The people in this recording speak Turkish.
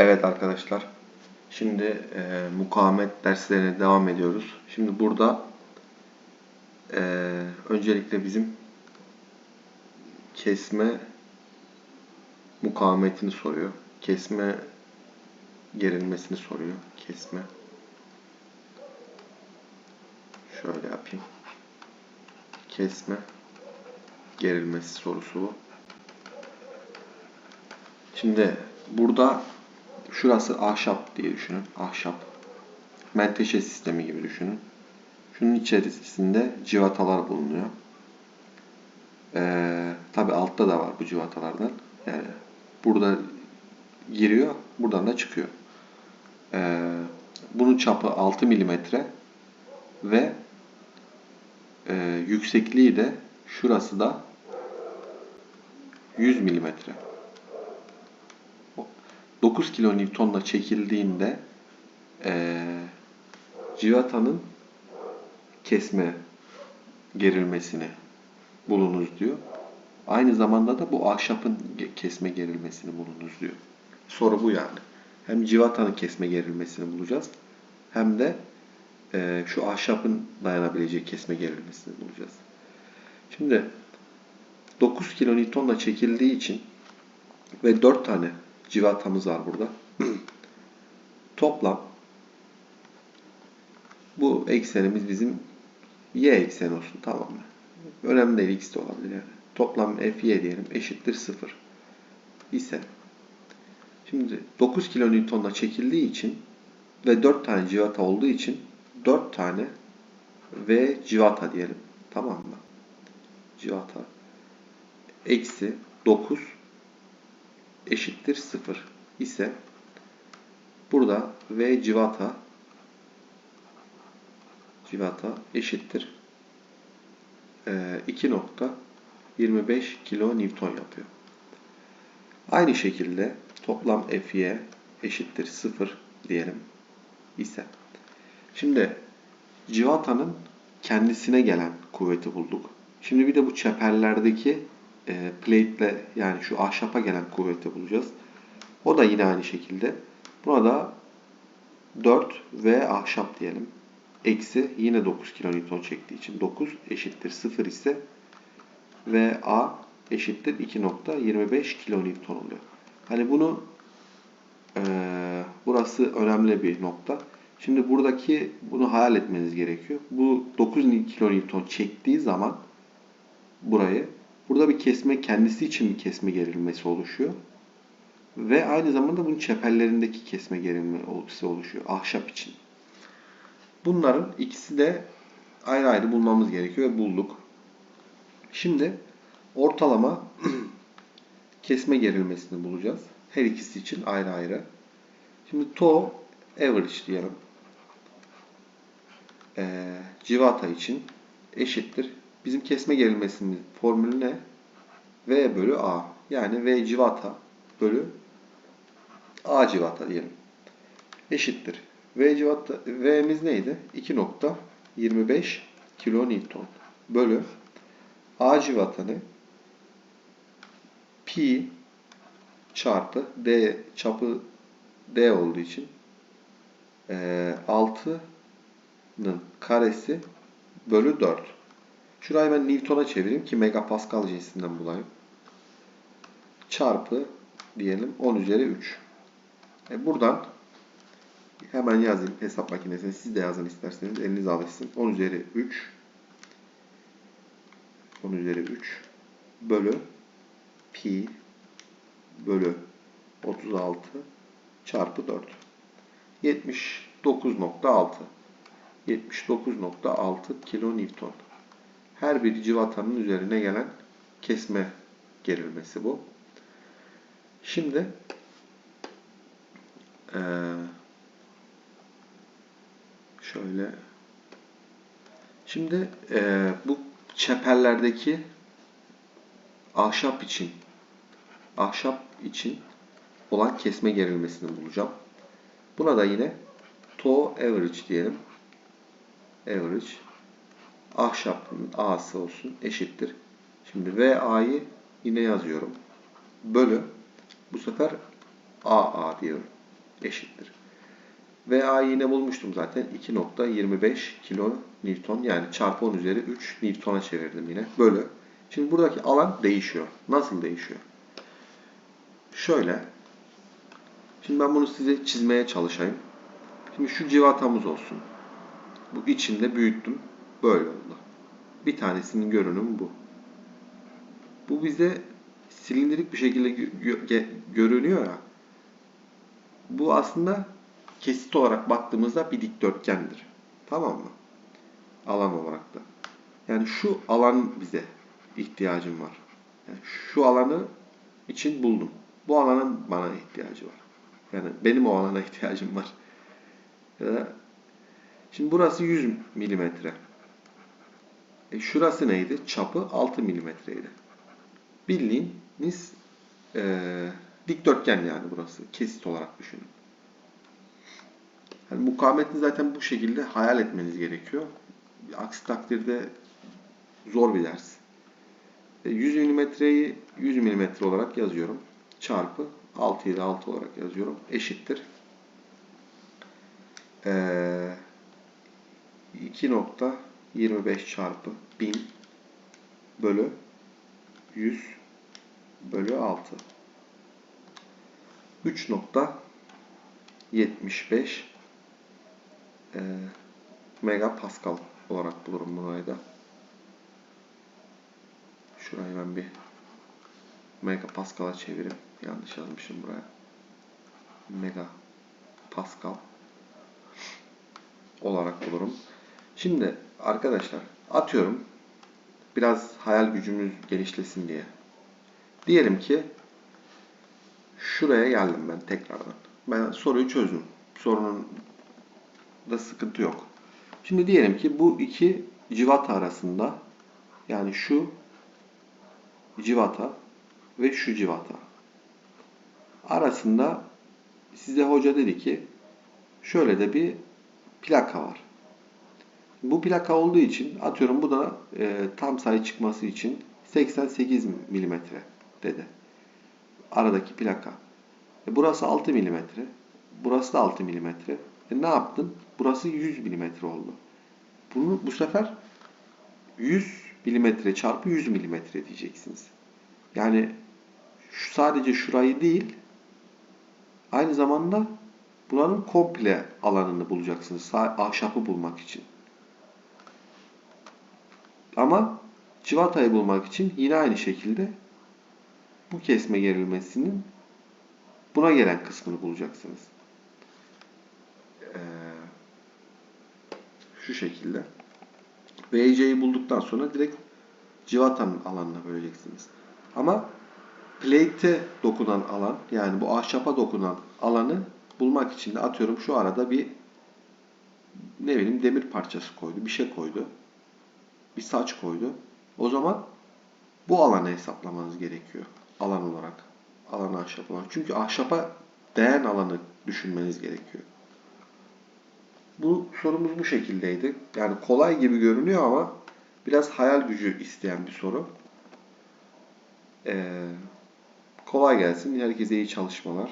Evet arkadaşlar. Şimdi e, mukavemet derslerine devam ediyoruz. Şimdi burada e, öncelikle bizim kesme mukavemetini soruyor. Kesme gerilmesini soruyor. Kesme. Şöyle yapayım. Kesme gerilmesi sorusu bu. Şimdi burada şurası ahşap diye düşünün. Ahşap. Menteşe sistemi gibi düşünün. Şunun içerisinde civatalar bulunuyor. Ee, Tabi altta da var bu civatalardan. Yani burada giriyor, buradan da çıkıyor. Ee, bunun çapı 6 milimetre ve e, yüksekliği de şurası da 100 milimetre. 9 kilonewtonla çekildiğinde e, civatanın kesme gerilmesini bulunuz diyor. Aynı zamanda da bu ahşapın kesme gerilmesini bulunuz diyor. Soru bu yani. Hem civatanın kesme gerilmesini bulacağız hem de e, şu ahşapın dayanabileceği kesme gerilmesini bulacağız. Şimdi 9 kilonewtonla çekildiği için ve 4 tane civatamız var burada. Toplam bu eksenimiz bizim y ekseni olsun tamam mı? Önemli değil x de olabilir yani. Toplam fy diyelim eşittir 0 ise şimdi 9 kilonewtonla çekildiği için ve 4 tane civata olduğu için 4 tane v civata diyelim. Tamam mı? Civata eksi 9 eşittir 0 ise burada V civata civata eşittir 2.25 e, kilo Newton yapıyor. Aynı şekilde toplam Fy eşittir 0 diyelim ise. Şimdi civatanın kendisine gelen kuvveti bulduk. Şimdi bir de bu çeperlerdeki e, plate ile yani şu ahşapa gelen kuvveti bulacağız. O da yine aynı şekilde. Buna da 4 V ahşap diyelim. Eksi yine 9 kilonewton çektiği için 9 eşittir 0 ise V A eşittir 2.25 kilonewton oluyor. Hani bunu e, burası önemli bir nokta. Şimdi buradaki bunu hayal etmeniz gerekiyor. Bu 9 kilonewton çektiği zaman burayı Burada bir kesme kendisi için bir kesme gerilmesi oluşuyor. Ve aynı zamanda bunun çeperlerindeki kesme gerilmesi oluşuyor. Ahşap için. Bunların ikisi de ayrı ayrı bulmamız gerekiyor ve bulduk. Şimdi ortalama kesme gerilmesini bulacağız. Her ikisi için ayrı ayrı. Şimdi to average diyelim. Ee, civata için eşittir Bizim kesme gerilmesinin formülü ne? V bölü A. Yani V civata bölü A civata diyelim. Eşittir. V civata, V'miz neydi? 2.25 kilonewton bölü A civata ne? Pi çarpı D çapı D olduğu için 6'nın karesi bölü 4. Şurayı ben Newton'a çevireyim ki megapascal cinsinden bulayım. Çarpı diyelim 10 üzeri 3. E buradan hemen yazayım hesap makinesine. Siz de yazın isterseniz. Eliniz alışsın. 10 üzeri 3 10 üzeri 3 bölü pi bölü 36 çarpı 4. 79.6 79.6 kilo Newton. Her bir civatanın üzerine gelen kesme gerilmesi bu. Şimdi ee, şöyle şimdi ee, bu çeperlerdeki ahşap için ahşap için olan kesme gerilmesini bulacağım. Buna da yine to average diyelim. Average ahşapın A'sı olsun eşittir. Şimdi VA'yı yine yazıyorum. Bölü bu sefer AA diyorum. eşittir. VA yine bulmuştum zaten. 2.25 kilo Newton yani çarpı 10 üzeri 3 Newton'a çevirdim yine. Bölü. Şimdi buradaki alan değişiyor. Nasıl değişiyor? Şöyle. Şimdi ben bunu size çizmeye çalışayım. Şimdi şu civatamız olsun. Bu içinde büyüttüm. Böyle oldu. Bir tanesinin görünümü bu. Bu bize silindirik bir şekilde gö- gö- görünüyor ya. Bu aslında kesit olarak baktığımızda bir dikdörtgendir. Tamam mı? Alan olarak da. Yani şu alan bize ihtiyacım var. Yani şu alanı için buldum. Bu alanın bana ihtiyacı var. Yani benim o alana ihtiyacım var. Şimdi burası 100 milimetre. E şurası neydi? Çapı 6 milimetreydi. Bildiğiniz e, dikdörtgen yani burası. Kesit olarak düşünün. Yani mukavemeti zaten bu şekilde hayal etmeniz gerekiyor. Aksi takdirde zor bir ders. E, 100 milimetreyi 100 milimetre olarak yazıyorum. Çarpı 6 ile 6 olarak yazıyorum. Eşittir. Ee, 2.25 çarpı 1000 bölü 100 bölü 6. 3.75 e, megapascal olarak bulurum burayı da. Şurayı ben bir megapascal'a çevireyim. Yanlış yazmışım buraya. Megapascal olarak bulurum. Şimdi arkadaşlar atıyorum biraz hayal gücümüz genişlesin diye. Diyelim ki şuraya geldim ben tekrardan. Ben soruyu çözdüm. Sorunun da sıkıntı yok. Şimdi diyelim ki bu iki civata arasında yani şu civata ve şu civata arasında size hoca dedi ki şöyle de bir plaka var. Bu plaka olduğu için atıyorum bu da e, tam sayı çıkması için 88 milimetre dedi. Aradaki plaka. E, burası 6 milimetre. Burası da 6 milimetre. E, ne yaptın? Burası 100 milimetre oldu. Bunu bu sefer 100 milimetre çarpı 100 milimetre diyeceksiniz. Yani şu, sadece şurayı değil aynı zamanda buranın komple alanını bulacaksınız. Ahşapı bulmak için. Ama civatayı bulmak için yine aynı şekilde bu kesme gerilmesinin buna gelen kısmını bulacaksınız. Ee, şu şekilde. VC'yi bulduktan sonra direkt civatanın alanına böleceksiniz. Ama plate'e dokunan alan yani bu ahşapa dokunan alanı bulmak için de atıyorum şu arada bir ne bileyim demir parçası koydu, bir şey koydu. Bir saç koydu. O zaman bu alanı hesaplamanız gerekiyor. Alan olarak. Alan ahşap olarak. Çünkü ahşapa değen alanı düşünmeniz gerekiyor. Bu sorumuz bu şekildeydi. Yani kolay gibi görünüyor ama biraz hayal gücü isteyen bir soru. Ee, kolay gelsin. Herkese iyi çalışmalar.